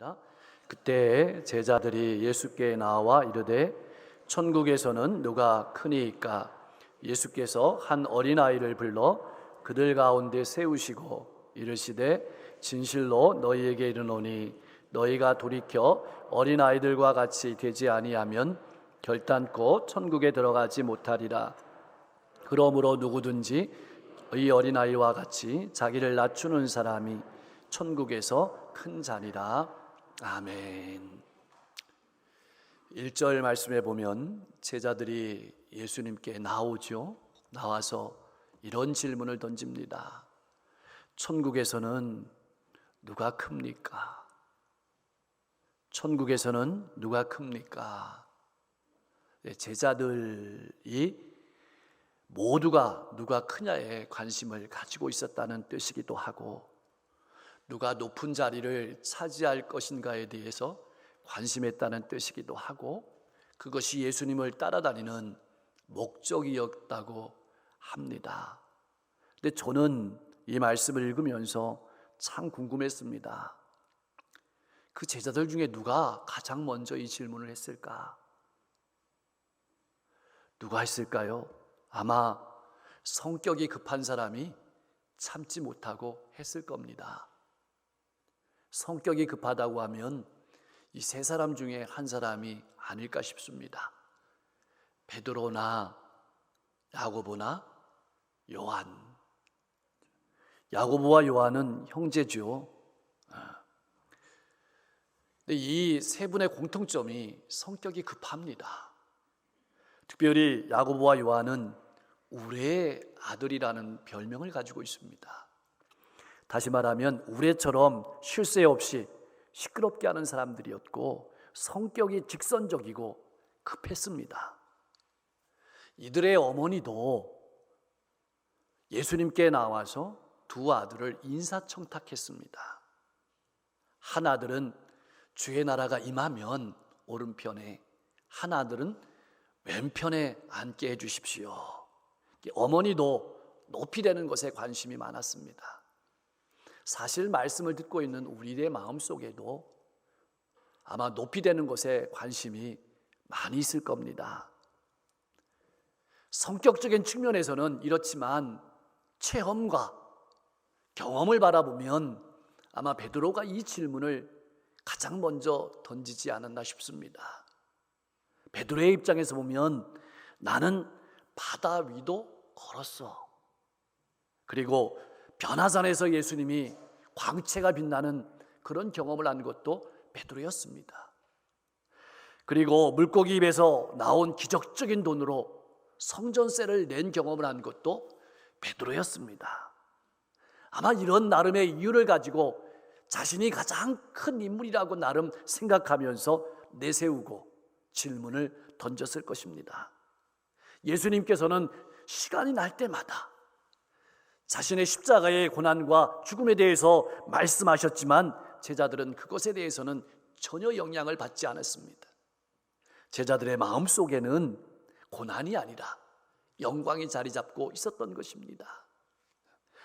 있습니다. 그때 제자들이 예수께 나와 이르되 천국에서는 누가 크니까 예수께서 한 어린아이를 불러 그들 가운데 세우시고 이르시되 진실로 너희에게 이르노니 너희가 돌이켜 어린아이들과 같이 되지 아니하면 결단코 천국에 들어가지 못하리라 그러므로 누구든지 이 어린아이와 같이 자기를 낮추는 사람이 천국에서 큰 자니라. 아멘. 1절 말씀에 보면 제자들이 예수님께 나오죠. 나와서 이런 질문을 던집니다. 천국에서는 누가 큽니까? 천국에서는 누가 큽니까? 네, 제자들이 모두가 누가 크냐에 관심을 가지고 있었다는 뜻이기도 하고 누가 높은 자리를 차지할 것인가에 대해서 관심했다는 뜻이기도 하고 그것이 예수님을 따라다니는 목적이었다고 합니다. 근데 저는 이 말씀을 읽으면서 참 궁금했습니다. 그 제자들 중에 누가 가장 먼저 이 질문을 했을까? 누가 했을까요? 아마 성격이 급한 사람이 참지 못하고 했을 겁니다. 성격이 급하다고 하면 이 세 사람 중에 한 사람이 아닐까 싶습니다. 베드로나 야고보나 요한. 야고보와 요한은 형제죠. 이세 분의 공통점이 성격이 급합니다. 특별히 야고보와 요한은 우레의 아들이라는 별명을 가지고 있습니다. 다시 말하면 우레처럼 쉴 새 없이 시끄럽게 하는 사람들이었고 성격이 직선적이고 급했습니다. 이들의 어머니도 예수님께 나와서 두 아들을 인사청탁했습니다. 한 아들은 주의 나라가 임하면 오른편에, 한 아들은 왼편에 앉게 해 주십시오. 어머니도 높이 되는 것에 관심이 많았습니다. 사실 말씀을 듣고 있는 우리의 마음 속에도 아마 높이 되는 것에 관심이 많이 있을 겁니다. 성격적인 측면에서는 이렇지만 체험과 경험을 바라보면 아마 베드로가 이 질문을 가장 먼저 던지지 않았나 싶습니다. 베드로의 입장에서 보면 나는 바다 위도 걸었어. 그리고 변화산에서 예수님이 광채가 빛나는 그런 경험을 한 것도 베드로였습니다. 그리고 물고기 입에서 나온 기적적인 돈으로 성전세를 낸 경험을 한 것도 베드로였습니다. 아마 이런 나름의 이유를 가지고 자신이 가장 큰 인물이라고 나름 생각하면서 내세우고 질문을 던졌을 것입니다. 예수님께서는 시간이 날 때마다 자신의 십자가의 고난과 죽음에 대해서 말씀하셨지만 제자들은 그것에 대해서는 전혀 영향을 받지 않았습니다. 제자들의 마음 속에는 고난이 아니라 영광이 자리 잡고 있었던 것입니다.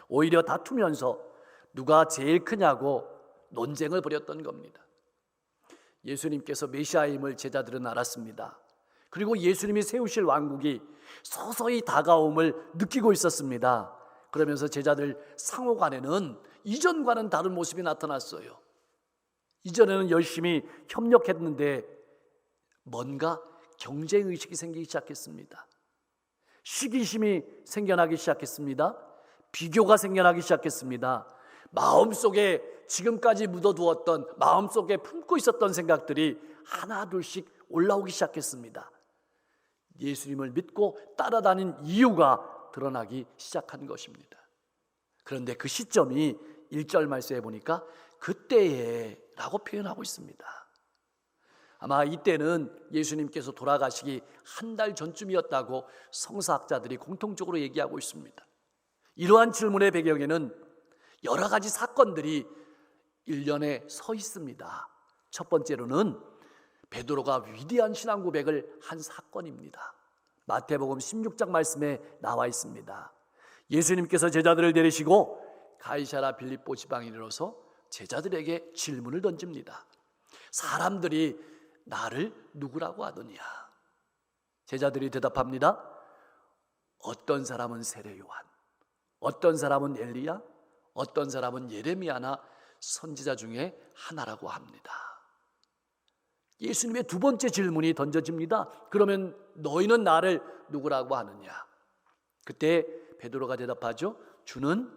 오히려 다투면서 누가 제일 크냐고 논쟁을 벌였던 겁니다. 예수님께서 메시아임을 제자들은 알았습니다. 그리고 예수님이 세우실 왕국이 서서히 다가옴을 느끼고 있었습니다. 그러면서 제자들 상호 간에는 이전과는 다른 모습이 나타났어요. 이전에는 열심히 협력했는데 뭔가 경쟁 의식이 생기기 시작했습니다. 시기심이 생겨나기 시작했습니다. 비교가 생겨나기 시작했습니다. 마음속에 지금까지 묻어두었던 마음속에 품고 있었던 생각들이 하나둘씩 올라오기 시작했습니다. 예수님을 믿고 따라다닌 이유가 드러나기 시작한 것입니다. 그런데 그 시점이 1절 말씀에 보니까 그때에 라고 표현하고 있습니다. 아마 이때는 예수님께서 돌아가시기 한 달 전쯤이었다고 성사학자들이 공통적으로 얘기하고 있습니다. 이러한 질문의 배경에는 여러 가지 사건들이 일련에 서 있습니다. 첫 번째로는 베드로가 위대한 신앙 고백을 한 사건입니다. 마태복음 16장 말씀에 나와 있습니다. 예수님께서 제자들을 데리시고 가이사라 빌립보 지방에 이르러서 제자들에게 질문을 던집니다. 사람들이 나를 누구라고 하느냐? 제자들이 대답합니다. 어떤 사람은 세례 요한, 어떤 사람은 엘리야, 어떤 사람은 예레미야나 선지자 중에 하나라고 합니다. 예수님의 두 번째 질문이 던져집니다. 그러면 너희는 나를 누구라고 하느냐? 그때 베드로가 대답하죠. 주는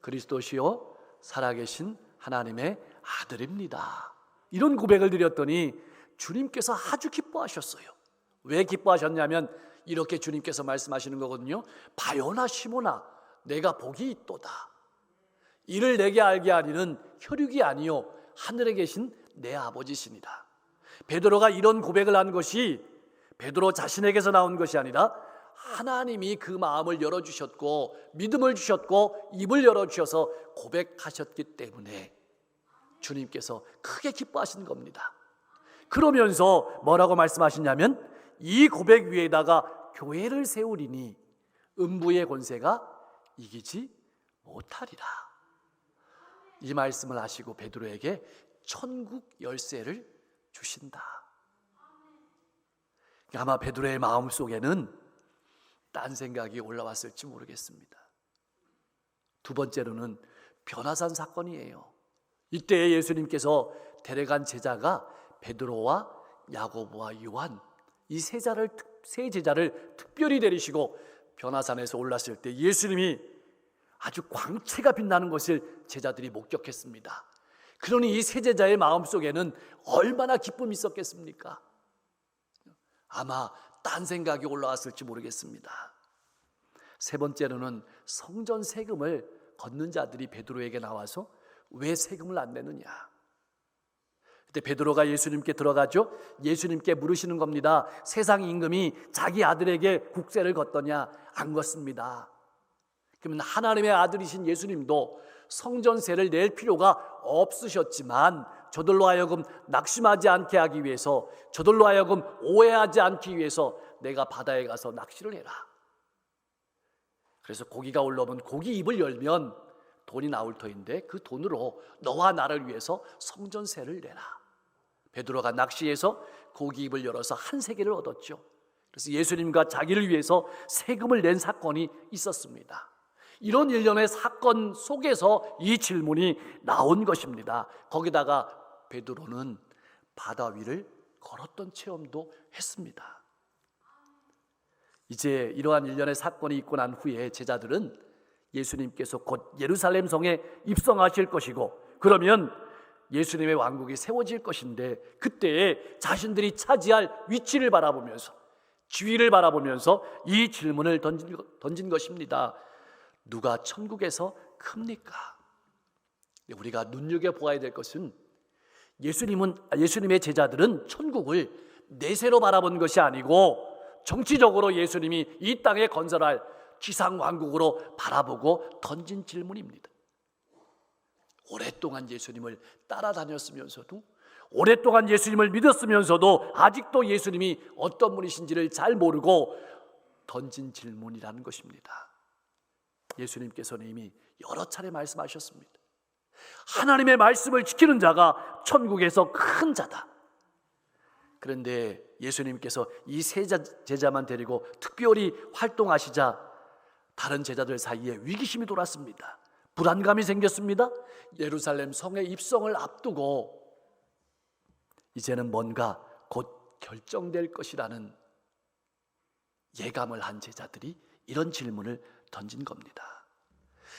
그리스도시요 살아계신 하나님의 아들입니다. 이런 고백을 드렸더니 주님께서 아주 기뻐하셨어요. 왜 기뻐하셨냐면 이렇게 주님께서 말씀하시는 거거든요. 바요나 시모나 내가 복이 있도다. 이를 내게 알게 하리는 혈육이 아니요 하늘에 계신 내 아버지시니라. 베드로가 이런 고백을 한 것이 베드로 자신에게서 나온 것이 아니라 하나님이 그 마음을 열어 주셨고 믿음을 주셨고 입을 열어 주셔서 고백하셨기 때문에 주님께서 크게 기뻐하신 겁니다. 그러면서 뭐라고 말씀하시냐면 이 고백 위에다가 교회를 세우리니 음부의 권세가 이기지 못하리라. 이 말씀을 하시고 베드로에게 천국 열쇠를 주신다. 아마 베드로의 마음 속에는 딴 생각이 올라왔을지 모르겠습니다. 두 번째로는 변화산 사건이에요. 이때 예수님께서 데려간 제자가 베드로와 야고보와 요한 이 세 자를 세 제자를 특별히 데리시고 변화산에서 올랐을 때 예수님이 아주 광채가 빛나는 것을 제자들이 목격했습니다. 그러니 이 세 제자의 마음 속에는 얼마나 기쁨이 있었겠습니까? 아마 딴 생각이 올라왔을지 모르겠습니다. 세 번째로는 성전 세금을 걷는 자들이 베드로에게 나와서 왜 세금을 안 내느냐? 그때 베드로가 예수님께 들어가죠. 예수님께 물으시는 겁니다. 세상 임금이 자기 아들에게 국세를 걷더냐? 안 걷습니다. 그러면 하나님의 아들이신 예수님도 성전세를 낼 필요가 없으셨지만 저들로 하여금 낙심하지 않게 하기 위해서 저들로 하여금 오해하지 않기 위해서 내가 바다에 가서 낚시를 해라. 그래서 고기가 올라오면 고기 입을 열면 돈이 나올 터인데 그 돈으로 너와 나를 위해서 성전세를 내라. 베드로가 낚시해서 고기 입을 열어서 한 세계를 얻었죠. 그래서 예수님과 자기를 위해서 세금을 낸 사건이 있었습니다. 이런 일련의 사건 속에서 이 질문이 나온 것입니다. 거기다가 베드로는 바다 위를 걸었던 체험도 했습니다. 이제 이러한 일련의 사건이 있고 난 후에 제자들은 예수님께서 곧 예루살렘 성에 입성하실 것이고 그러면 예수님의 왕국이 세워질 것인데 그때 자신들이 차지할 위치를 바라보면서 지위를 바라보면서 이 질문을 던진, 던진 것입니다. 누가 천국에서 큽니까? 우리가 눈여겨 보아야 될 것은 예수님은 예수님의 제자들은 천국을 내세로 바라본 것이 아니고 정치적으로 예수님이 이 땅에 건설할 지상 왕국으로 바라보고 던진 질문입니다. 오랫동안 예수님을 따라다녔으면서도 오랫동안 예수님을 믿었으면서도 아직도 예수님이 어떤 분이신지를 잘 모르고 던진 질문이라는 것입니다. 예수님께서는 이미 여러 차례 말씀하셨습니다. 하나님의 말씀을 지키는 자가 천국에서 큰 자다. 그런데 예수님께서 이 세 제자만 데리고 특별히 활동하시자 다른 제자들 사이에 위기심이 돌았습니다. 불안감이 생겼습니다. 예루살렘 성의 입성을 앞두고 이제는 뭔가 곧 결정될 것이라는 예감을 한 제자들이 이런 질문을 던진 겁니다.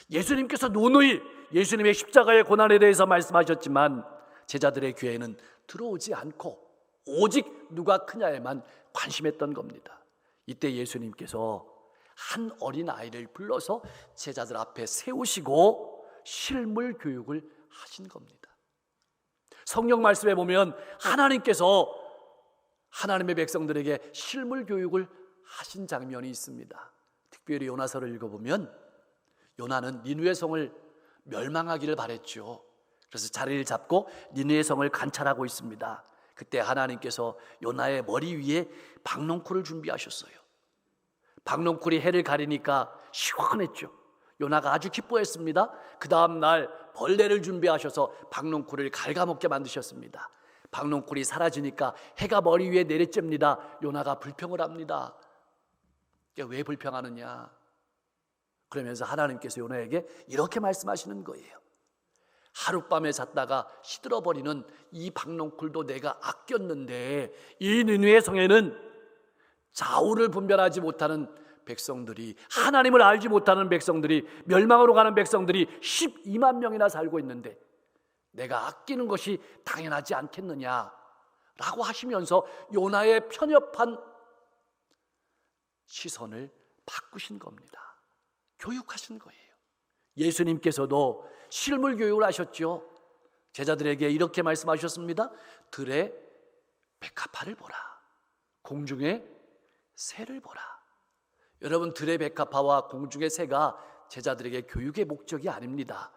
예수님께서 누누이 예수님의 십자가의 고난에 대해서 말씀하셨지만 제자들의 귀에는 들어오지 않고 오직 누가 크냐에만 관심했던 겁니다. 이때 예수님께서 한 어린 아이를 불러서 제자들 앞에 세우시고 실물 교육을 하신 겁니다. 성경 말씀에 보면 하나님께서 하나님의 백성들에게 실물 교육을 하신 장면이 있습니다. 특별히 요나서를 읽어보면 요나는 니누의 성을 멸망하기를 바랬죠. 그래서 자리를 잡고 니누의 성을 관찰하고 있습니다. 그때 하나님께서 요나의 머리 위에 박농쿨을 준비하셨어요. 박농쿨이 해를 가리니까 시원했죠. 요나가 아주 기뻐했습니다. 그 다음 날 벌레를 준비하셔서 박농쿨을 갉아먹게 만드셨습니다. 박농쿨이 사라지니까 해가 머리 위에 내리쬐입니다. 요나가 불평을 합니다. 이게 왜 불평하느냐? 그러면서 하나님께서 요나에게 이렇게 말씀하시는 거예요. 하룻밤에 잤다가 시들어버리는 이 박농쿨도 내가 아꼈는데 이 느누의 성에는 좌우를 분별하지 못하는 백성들이 하나님을 알지 못하는 백성들이 멸망으로 가는 백성들이 12만 명이나 살고 있는데 내가 아끼는 것이 당연하지 않겠느냐라고 하시면서 요나의 편협한 시선을 바꾸신 겁니다. 교육하신 거예요. 예수님께서도 실물 교육을 하셨죠. 제자들에게 이렇게 말씀하셨습니다. 들의 백합화를 보라. 공중의 새를 보라. 여러분 들의 백합화와 공중의 새가 제자들에게 교육의 목적이 아닙니다.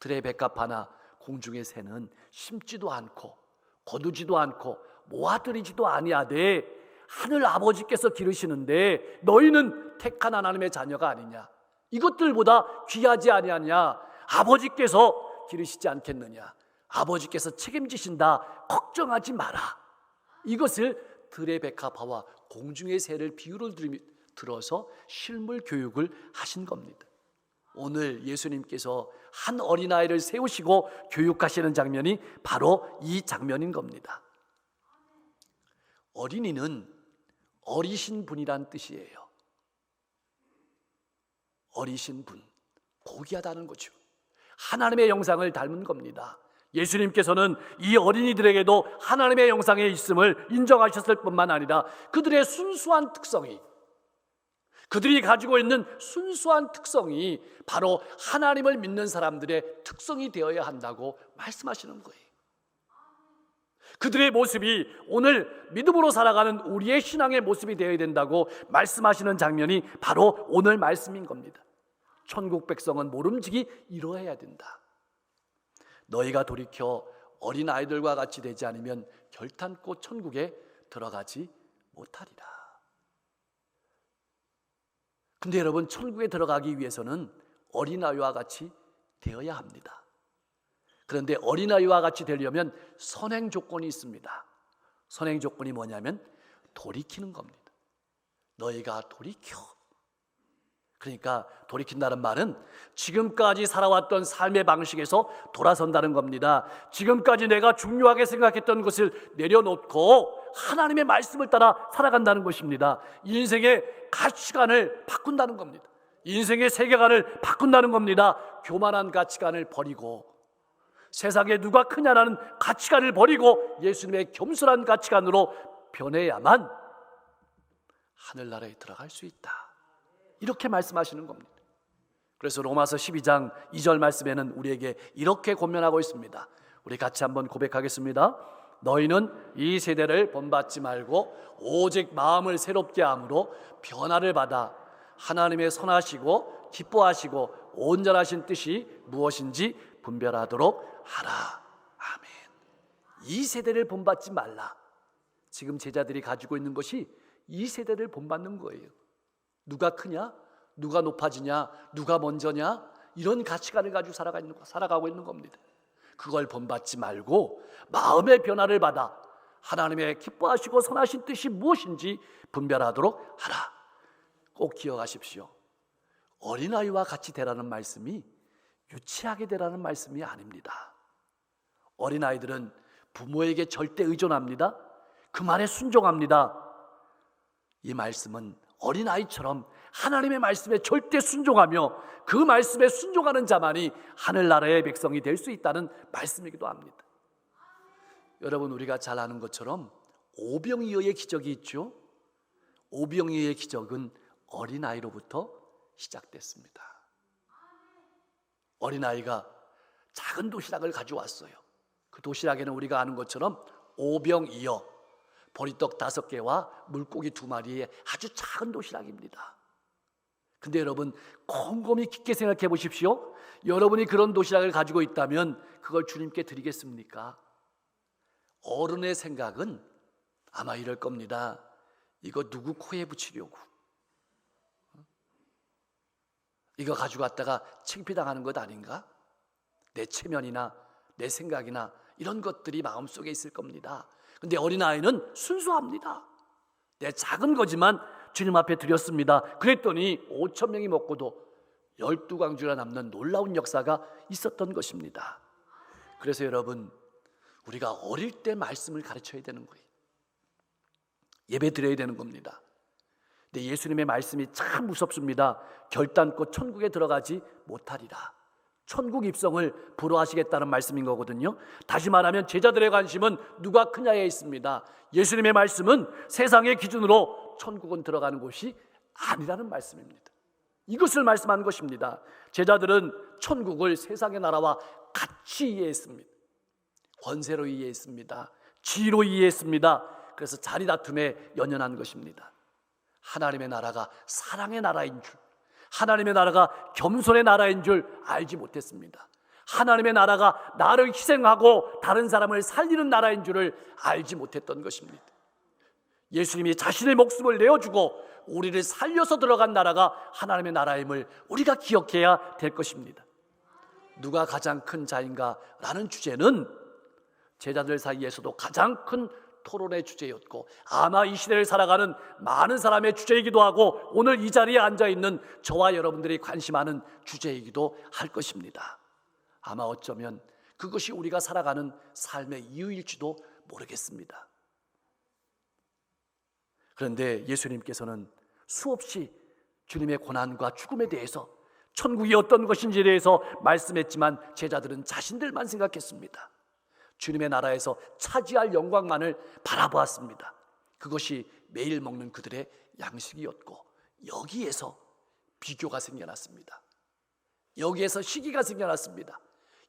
들의 백합화나 공중의 새는 심지도 않고 거두지도 않고 모아들이지도 아니하되 하늘 아버지께서 기르시는데 너희는 택한 하나님의 자녀가 아니냐 이것들보다 귀하지 아니하냐 아버지께서 기르시지 않겠느냐 아버지께서 책임지신다 걱정하지 마라 이것을 백합화와 공중의 새를 비유를 들어서 실물 교육을 하신 겁니다. 오늘 예수님께서 한 어린아이를 세우시고 교육하시는 장면이 바로 이 장면인 겁니다. 어린이는 어리신 분이란 뜻이에요. 어리신 분, 고귀하다는 거죠. 하나님의 영상을 닮은 겁니다. 예수님께서는 이 어린이들에게도 하나님의 영상에 있음을 인정하셨을 뿐만 아니라 그들의 순수한 특성이 그들이 가지고 있는 순수한 특성이 바로 하나님을 믿는 사람들의 특성이 되어야 한다고 말씀하시는 거예요. 그들의 모습이 오늘 믿음으로 살아가는 우리의 신앙의 모습이 되어야 된다고 말씀하시는 장면이 바로 오늘 말씀인 겁니다. 천국 백성은 모름지기 이러해야 된다. 너희가 돌이켜 어린 아이들과 같이 되지 않으면 결탄코 천국에 들어가지 못하리라. 근데 여러분 천국에 들어가기 위해서는 어린아이와 같이 되어야 합니다. 그런데 어린아이와 같이 되려면 선행 조건이 있습니다. 선행 조건이 뭐냐면 돌이키는 겁니다. 너희가 돌이켜. 그러니까 돌이킨다는 말은 지금까지 살아왔던 삶의 방식에서 돌아선다는 겁니다. 지금까지 내가 중요하게 생각했던 것을 내려놓고 하나님의 말씀을 따라 살아간다는 것입니다. 인생의 가치관을 바꾼다는 겁니다. 인생의 세계관을 바꾼다는 겁니다. 교만한 가치관을 버리고 세상에 누가 크냐라는 가치관을 버리고 예수님의 겸손한 가치관으로 변해야만 하늘나라에 들어갈 수 있다. 이렇게 말씀하시는 겁니다. 그래서 로마서 12장 2절 말씀에는 우리에게 이렇게 권면하고 있습니다. 우리 같이 한번 고백하겠습니다. 너희는 이 세대를 본받지 말고 오직 마음을 새롭게 함으로 변화를 받아 하나님의 선하시고 기뻐하시고 온전하신 뜻이 무엇인지 분별하도록 하라. 아멘. 이 세대를 본받지 말라. 지금 제자들이 가지고 있는 것이 이 세대를 본받는 거예요. 누가 크냐? 누가 높아지냐? 누가 먼저냐? 이런 가치관을 가지고 살아가 있는, 살아가고 있는 겁니다. 그걸 본받지 말고 마음의 변화를 받아 하나님의 기뻐하시고 선하신 뜻이 무엇인지 분별하도록 하라. 꼭 기억하십시오. 어린아이와 같이 되라는 말씀이 유치하게 되라는 말씀이 아닙니다. 어린아이들은 부모에게 절대 의존합니다. 그 말에 순종합니다. 이 말씀은 어린아이처럼 하나님의 말씀에 절대 순종하며 그 말씀에 순종하는 자만이 하늘나라의 백성이 될 수 있다는 말씀이기도 합니다. 여러분 우리가 잘 아는 것처럼 오병이어의 기적이 있죠. 오병이어의 기적은 어린아이로부터 시작됐습니다. 어린아이가 작은 도시락을 가져왔어요. 그 도시락에는 우리가 아는 것처럼 오병이어 보리떡 다섯 개와 물고기 두 마리의 아주 작은 도시락입니다. 근데 여러분 곰곰이 깊게 생각해 보십시오. 여러분이 그런 도시락을 가지고 있다면 그걸 주님께 드리겠습니까? 어른의 생각은 아마 이럴 겁니다. 이거 누구 코에 붙이려고? 이거 가지고 왔다가 창피당하는 것 아닌가? 내 체면이나 내 생각이나 이런 것들이 마음속에 있을 겁니다. 근데 어린아이는 순수합니다. 내 작은 거지만 주님 앞에 드렸습니다. 그랬더니 5천 명이 먹고도 열두 광주가 남는 놀라운 역사가 있었던 것입니다. 그래서 여러분 우리가 어릴 때 말씀을 가르쳐야 되는 거예요. 예배 드려야 되는 겁니다. 근데 예수님의 말씀이 참 무섭습니다. 결단코 천국에 들어가지 못하리라. 천국 입성을 불허하시겠다는 말씀인 거거든요. 다시 말하면 제자들의 관심은 누가 크냐에 있습니다. 예수님의 말씀은 세상의 기준으로 천국은 들어가는 곳이 아니라는 말씀입니다. 이것을 말씀한 것입니다. 제자들은 천국을 세상의 나라와 같이 이해했습니다. 권세로 이해했습니다. 지로 이해했습니다. 그래서 자리 다툼에 연연한 것입니다. 하나님의 나라가 사랑의 나라인 줄, 하나님의 나라가 겸손의 나라인 줄 알지 못했습니다. 하나님의 나라가 나를 희생하고 다른 사람을 살리는 나라인 줄을 알지 못했던 것입니다. 예수님이 자신의 목숨을 내어주고 우리를 살려서 들어간 나라가 하나님의 나라임을 우리가 기억해야 될 것입니다. 누가 가장 큰 자인가? 라는 주제는 제자들 사이에서도 가장 큰 토론의 주제였고 아마 이 시대를 살아가는 많은 사람의 주제이기도 하고 오늘 이 자리에 앉아 있는 저와 여러분들이 관심하는 주제이기도 할 것입니다. 아마 어쩌면 그것이 우리가 살아가는 삶의 이유일지도 모르겠습니다. 그런데 예수님께서는 수없이 주님의 고난과 죽음에 대해서 천국이 어떤 것인지에 대해서 말씀했지만 제자들은 자신들만 생각했습니다. 주님의 나라에서 차지할 영광만을 바라보았습니다. 그것이 매일 먹는 그들의 양식이었고 여기에서 비교가 생겨났습니다. 여기에서 시기가 생겨났습니다.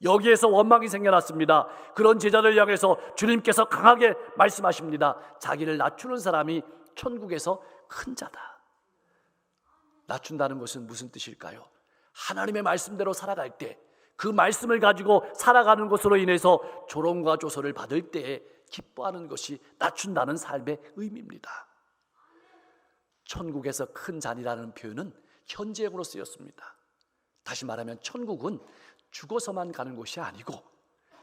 여기에서 원망이 생겨났습니다. 그런 제자들 향해서 주님께서 강하게 말씀하십니다. 자기를 낮추는 사람이 천국에서 큰 자다. 낮춘다는 것은 무슨 뜻일까요? 하나님의 말씀대로 살아갈 때 그 말씀을 가지고 살아가는 것으로 인해서 조롱과 조소를 받을 때에 기뻐하는 것이 낮춘다는 삶의 의미입니다. 천국에서 큰 잔이라는 표현은 현재형으로 쓰였습니다. 다시 말하면 천국은 죽어서만 가는 곳이 아니고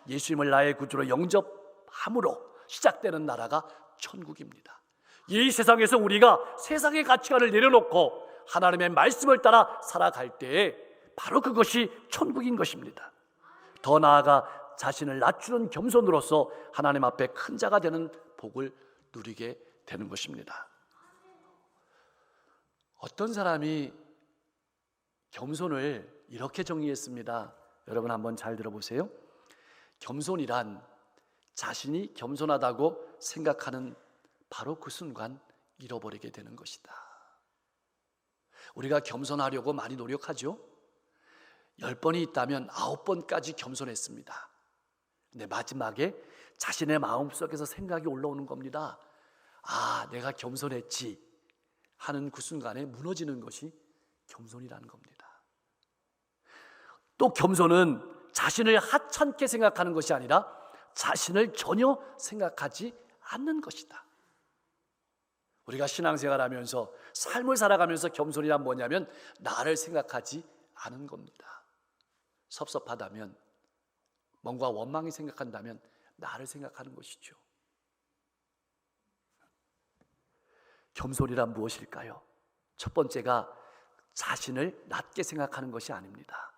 예수님을 나의 구주로 영접함으로 시작되는 나라가 천국입니다. 이 세상에서 우리가 세상의 가치관을 내려놓고 하나님의 말씀을 따라 살아갈 때에 바로 그것이 천국인 것입니다. 더 나아가 자신을 낮추는 겸손으로서 하나님 앞에 큰 자가 되는 복을 누리게 되는 것입니다. 어떤 사람이 겸손을 이렇게 정의했습니다. 여러분 한번 잘 들어보세요. 겸손이란 자신이 겸손하다고 생각하는 바로 그 순간 잃어버리게 되는 것이다. 우리가 겸손하려고 많이 노력하죠. 열 번이 있다면 아홉 번까지 겸손했습니다. 근데 마지막에 자신의 마음속에서 생각이 올라오는 겁니다. 아, 내가 겸손했지 하는 그 순간에 무너지는 것이 겸손이라는 겁니다. 또 겸손은 자신을 하찮게 생각하는 것이 아니라 자신을 전혀 생각하지 않는 것이다. 우리가 신앙생활 하면서 삶을 살아가면서 겸손이란 뭐냐면 나를 생각하지 않은 겁니다. 섭섭하다면 뭔가 원망이 생각한다면 나를 생각하는 것이죠. 겸손이란 무엇일까요? 첫 번째가 자신을 낮게 생각하는 것이 아닙니다.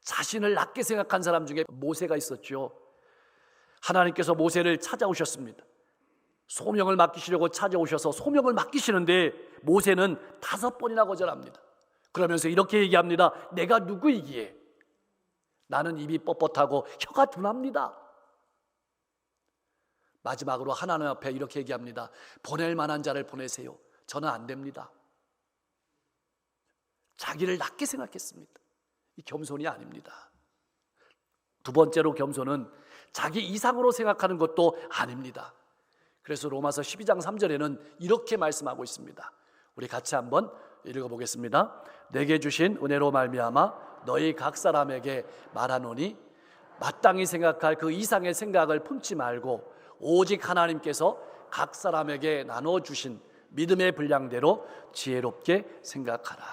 자신을 낮게 생각한 사람 중에 모세가 있었죠. 하나님께서 모세를 찾아오셨습니다. 소명을 맡기시려고 찾아오셔서 소명을 맡기시는데 모세는 다섯 번이나 거절합니다. 그러면서 이렇게 얘기합니다. 내가 누구이기에 나는 입이 뻣뻣하고 혀가 둔합니다. 마지막으로 하나님 앞에 이렇게 얘기합니다. 보낼 만한 자를 보내세요. 저는 안 됩니다. 자기를 낮게 생각했습니다. 이 겸손이 아닙니다. 두 번째로 겸손은 자기 이상으로 생각하는 것도 아닙니다. 그래서 로마서 12장 3절에는 이렇게 말씀하고 있습니다. 우리 같이 한번 읽어 보겠습니다. 내게 주신 은혜로 말미암아 너희 각 사람에게 말하노니 마땅히 생각할 그 이상의 생각을 품지 말고 오직 하나님께서 각 사람에게 나눠 주신 믿음의 분량대로 지혜롭게 생각하라.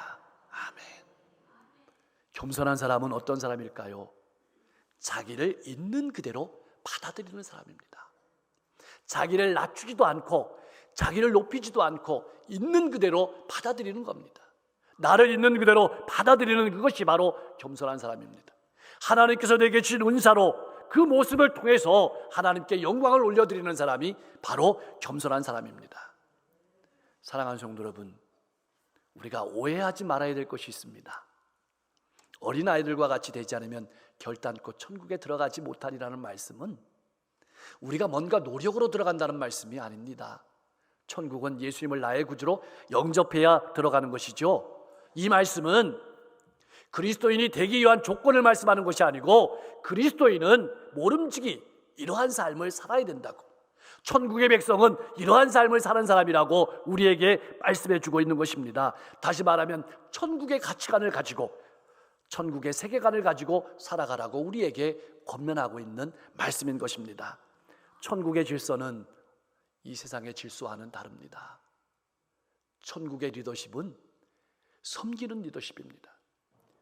아멘. 겸손한 사람은 어떤 사람일까요? 자기를 있는 그대로 받아들이는 사람입니다. 자기를 낮추지도 않고 자기를 높이지도 않고 있는 그대로 받아들이는 겁니다. 나를 있는 그대로 받아들이는 그것이 바로 겸손한 사람입니다. 하나님께서 내게 주신 은사로 그 모습을 통해서 하나님께 영광을 올려드리는 사람이 바로 겸손한 사람입니다. 사랑하는 성도 여러분, 우리가 오해하지 말아야 될 것이 있습니다. 어린 아이들과 같이 되지 않으면 결단코 천국에 들어가지 못하리라는 말씀은 우리가 뭔가 노력으로 들어간다는 말씀이 아닙니다. 천국은 예수님을 나의 구주로 영접해야 들어가는 것이죠. 이 말씀은 그리스도인이 되기 위한 조건을 말씀하는 것이 아니고 그리스도인은 모름지기 이러한 삶을 살아야 된다고. 천국의 백성은 이러한 삶을 사는 사람이라고 우리에게 말씀해 주고 있는 것입니다. 다시 말하면 천국의 가치관을 가지고 천국의 세계관을 가지고 살아가라고 우리에게 권면하고 있는 말씀인 것입니다. 천국의 질서는 이 세상의 질서와는 다릅니다. 천국의 리더십은 섬기는 리더십입니다.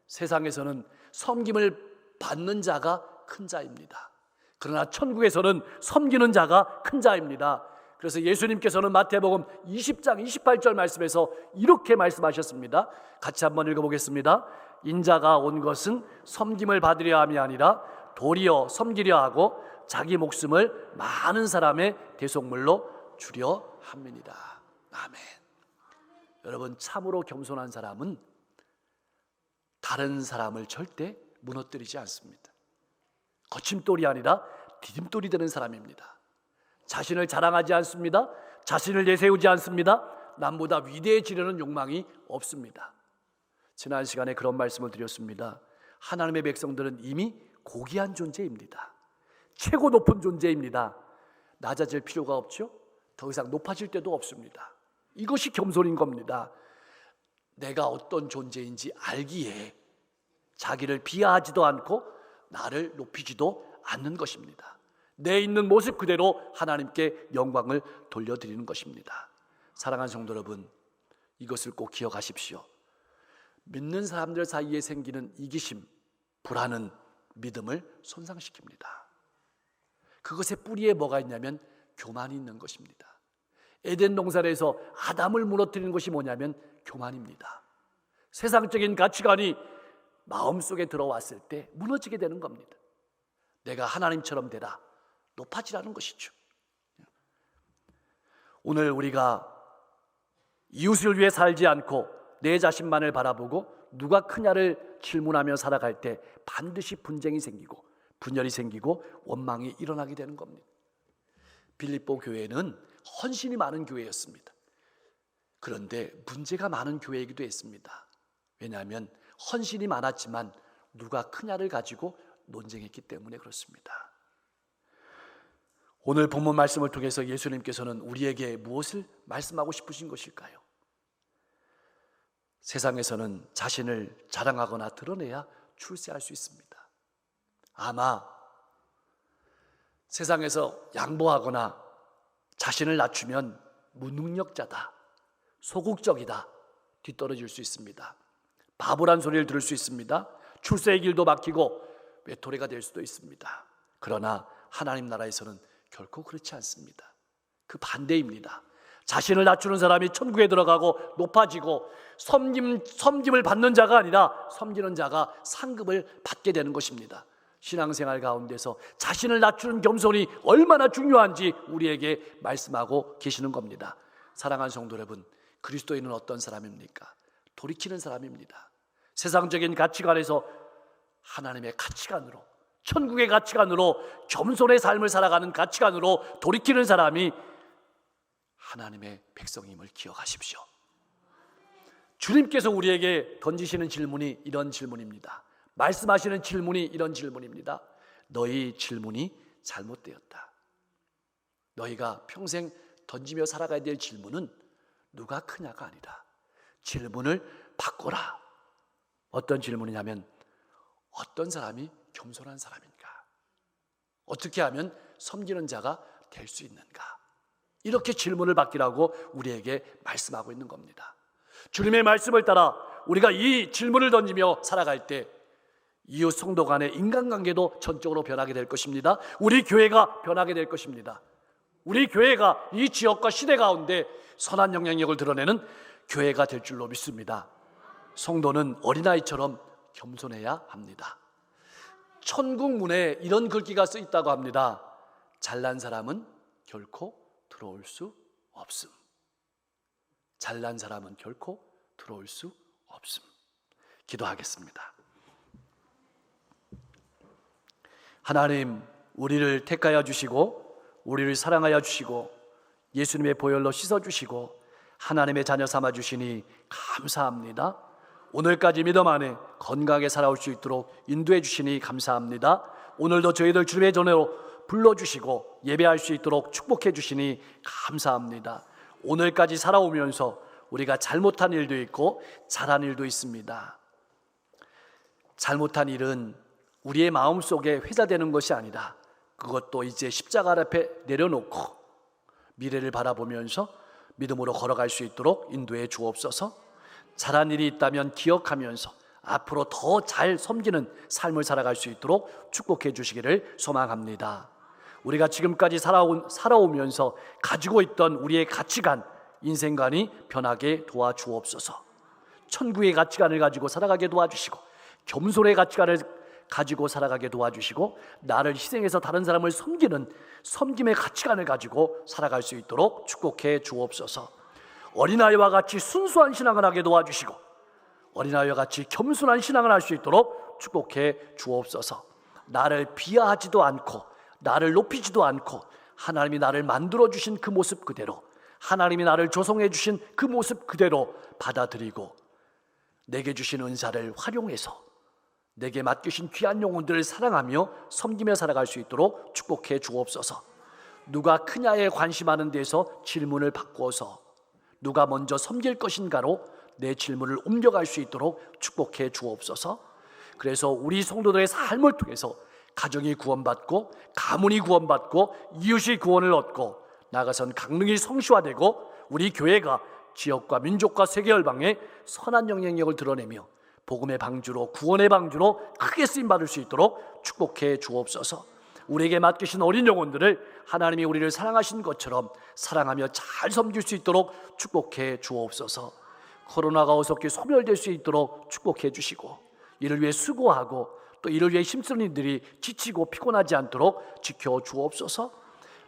세상에서는 섬김을 받는 자가 큰 자입니다. 그러나 천국에서는 섬기는 자가 큰 자입니다. 그래서 예수님께서는 마태복음 20장 28절 말씀에서 이렇게 말씀하셨습니다. 같이 한번 읽어보겠습니다. 인자가 온 것은 섬김을 받으려 함이 아니라 도리어 섬기려 하고 자기 목숨을 많은 사람의 대속물로 주려 함이니라. 아멘. 여러분 참으로 겸손한 사람은 다른 사람을 절대 무너뜨리지 않습니다. 거침돌이 아니라 디딤돌이 되는 사람입니다. 자신을 자랑하지 않습니다. 자신을 내세우지 않습니다. 남보다 위대해지려는 욕망이 없습니다. 지난 시간에 그런 말씀을 드렸습니다. 하나님의 백성들은 이미 고귀한 존재입니다. 최고 높은 존재입니다. 낮아질 필요가 없죠? 더 이상 높아질 때도 없습니다. 이것이 겸손인 겁니다. 내가 어떤 존재인지 알기에 자기를 비하하지도 않고 나를 높이지도 않는 것입니다. 내 있는 모습 그대로 하나님께 영광을 돌려드리는 것입니다. 사랑하는 성도 여러분, 이것을 꼭 기억하십시오. 믿는 사람들 사이에 생기는 이기심, 불안은 믿음을 손상시킵니다. 그것의 뿌리에 뭐가 있냐면 교만이 있는 것입니다. 에덴 동산에서 아담을 무너뜨리는 것이 뭐냐면 교만입니다. 세상적인 가치관이 마음속에 들어왔을 때 무너지게 되는 겁니다. 내가 하나님처럼 되라. 높아지라는 것이죠. 오늘 우리가 이웃을 위해 살지 않고 내 자신만을 바라보고 누가 크냐를 질문하며 살아갈 때 반드시 분쟁이 생기고 분열이 생기고 원망이 일어나게 되는 겁니다. 빌립보 교회는 헌신이 많은 교회였습니다. 그런데 문제가 많은 교회이기도 했습니다. 왜냐하면 헌신이 많았지만 누가 크냐를 가지고 논쟁했기 때문에 그렇습니다. 오늘 본문 말씀을 통해서 예수님께서는 우리에게 무엇을 말씀하고 싶으신 것일까요? 세상에서는 자신을 자랑하거나 드러내야 출세할 수 있습니다. 아마 세상에서 양보하거나 자신을 낮추면 무능력자다, 소극적이다, 뒤떨어질 수 있습니다. 바보란 소리를 들을 수 있습니다. 출세의 길도 막히고 외톨이가 될 수도 있습니다. 그러나 하나님 나라에서는 결코 그렇지 않습니다. 그 반대입니다. 자신을 낮추는 사람이 천국에 들어가고 높아지고 섬김, 섬김을 받는 자가 아니라 섬기는 자가 상급을 받게 되는 것입니다. 신앙생활 가운데서 자신을 낮추는 겸손이 얼마나 중요한지 우리에게 말씀하고 계시는 겁니다. 사랑하는 성도 여러분, 그리스도인은 어떤 사람입니까? 돌이키는 사람입니다. 세상적인 가치관에서 하나님의 가치관으로 천국의 가치관으로 겸손의 삶을 살아가는 가치관으로 돌이키는 사람이 하나님의 백성임을 기억하십시오. 주님께서 우리에게 던지시는 질문이 이런 질문입니다. 말씀하시는 질문이 이런 질문입니다. 너희 질문이 잘못되었다. 너희가 평생 던지며 살아가야 될 질문은 누가 크냐가 아니라 질문을 바꿔라. 어떤 질문이냐면 어떤 사람이 겸손한 사람인가? 어떻게 하면 섬기는 자가 될 수 있는가? 이렇게 질문을 받기라고 우리에게 말씀하고 있는 겁니다. 주님의 말씀을 따라 우리가 이 질문을 던지며 살아갈 때 이웃 성도 간의 인간관계도 전적으로 변하게 될 것입니다. 우리 교회가 변하게 될 것입니다. 우리 교회가 이 지역과 시대 가운데 선한 영향력을 드러내는 교회가 될 줄로 믿습니다. 성도는 어린아이처럼 겸손해야 합니다. 천국 문에 이런 글귀가 쓰 있다고 합니다. 잘난 사람은 결코 들어올 수 없음. 잘난 사람은 결코 들어올 수 없음. 기도하겠습니다. 하나님, 우리를 택하여 주시고, 우리를 사랑하여 주시고, 예수님의 보혈로 씻어 주시고, 하나님의 자녀 삼아 주시니 감사합니다. 오늘까지 믿음 안에 건강하게 살아올 수 있도록 인도해 주시니 감사합니다. 오늘도 저희들 주님의 전으로 불러 주시고 예배할 수 있도록 축복해 주시니 감사합니다. 오늘까지 살아오면서 우리가 잘못한 일도 있고 잘한 일도 있습니다. 잘못한 일은 우리의 마음 속에 회자되는 것이 아니라 그것도 이제 십자가 앞에 내려놓고 미래를 바라보면서 믿음으로 걸어갈 수 있도록 인도해 주옵소서. 잘한 일이 있다면 기억하면서 앞으로 더 잘 섬기는 삶을 살아갈 수 있도록 축복해 주시기를 소망합니다. 우리가 지금까지 살아온, 살아오면서 가지고 있던 우리의 가치관, 인생관이 변하게 도와주옵소서. 천국의 가치관을 가지고 살아가게 도와주시고 겸손의 가치관을 가지고 살아가게 도와주시고 나를 희생해서 다른 사람을 섬기는 섬김의 가치관을 가지고 살아갈 수 있도록 축복해 주옵소서. 어린아이와 같이 순수한 신앙을 하게 도와주시고 어린아이와 같이 겸손한 신앙을 할 수 있도록 축복해 주옵소서. 나를 비하하지도 않고 나를 높이지도 않고 하나님이 나를 만들어 주신 그 모습 그대로 하나님이 나를 조성해 주신 그 모습 그대로 받아들이고 내게 주신 은사를 활용해서 내게 맡기신 귀한 영혼들을 사랑하며 섬기며 살아갈 수 있도록 축복해 주옵소서. 누가 크냐에 관심하는 데서 질문을 바꾸어서 누가 먼저 섬길 것인가로 내 질문을 옮겨갈 수 있도록 축복해 주옵소서. 그래서 우리 성도들의 삶을 통해서 가정이 구원받고 가문이 구원받고 이웃이 구원을 얻고 나가선 강릉이 성시화되고 우리 교회가 지역과 민족과 세계 열방에 선한 영향력을 드러내며 복음의 방주로 구원의 방주로 크게 쓰임 받을 수 있도록 축복해 주옵소서. 우리에게 맡기신 어린 영혼들을 하나님이 우리를 사랑하신 것처럼 사랑하며 잘 섬길 수 있도록 축복해 주옵소서. 코로나가 어떻게 소멸될 수 있도록 축복해 주시고 이를 위해 수고하고 또 이를 위해 힘쓰는 이들이 지치고 피곤하지 않도록 지켜 주옵소서.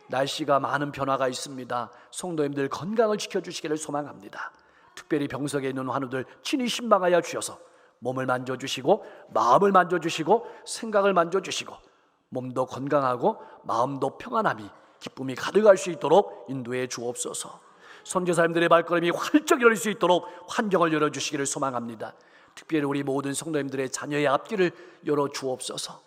날씨가 많은 변화가 있습니다. 성도님들 건강을 지켜 주시기를 소망합니다. 특별히 병석에 있는 환우들 친히 신방하여 주셔서 몸을 만져 주시고 마음을 만져 주시고 생각을 만져 주시고 몸도 건강하고 마음도 평안함이 기쁨이 가득할 수 있도록 인도해 주옵소서. 선교사님들의 발걸음이 활짝 열릴 수 있도록 환경을 열어 주시기를 소망합니다. 특별히 우리 모든 성도님들의 자녀의 앞길을 열어 주옵소서.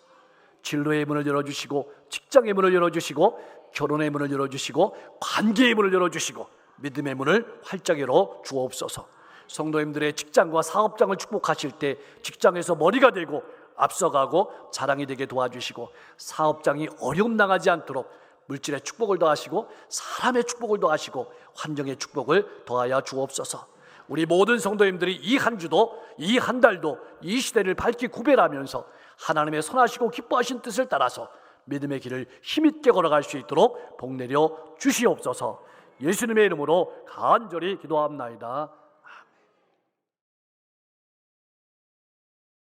진로의 문을 열어 주시고 직장의 문을 열어 주시고 결혼의 문을 열어 주시고 관계의 문을 열어 주시고 믿음의 문을 활짝 열어 주옵소서. 성도님들의 직장과 사업장을 축복하실 때 직장에서 머리가 되고 앞서가고 자랑이 되게 도와주시고 사업장이 어려움 당하지 않도록 물질의 축복을 더하시고 사람의 축복을 더하시고 환경의 축복을 더하여 주옵소서. 우리 모든 성도님들이 이 한 주도 이 한 달도 이 시대를 밝히 구별하면서 하나님의 선하시고 기뻐하신 뜻을 따라서 믿음의 길을 힘있게 걸어갈 수 있도록 복 내려 주시옵소서. 예수님의 이름으로 간절히 기도합나이다.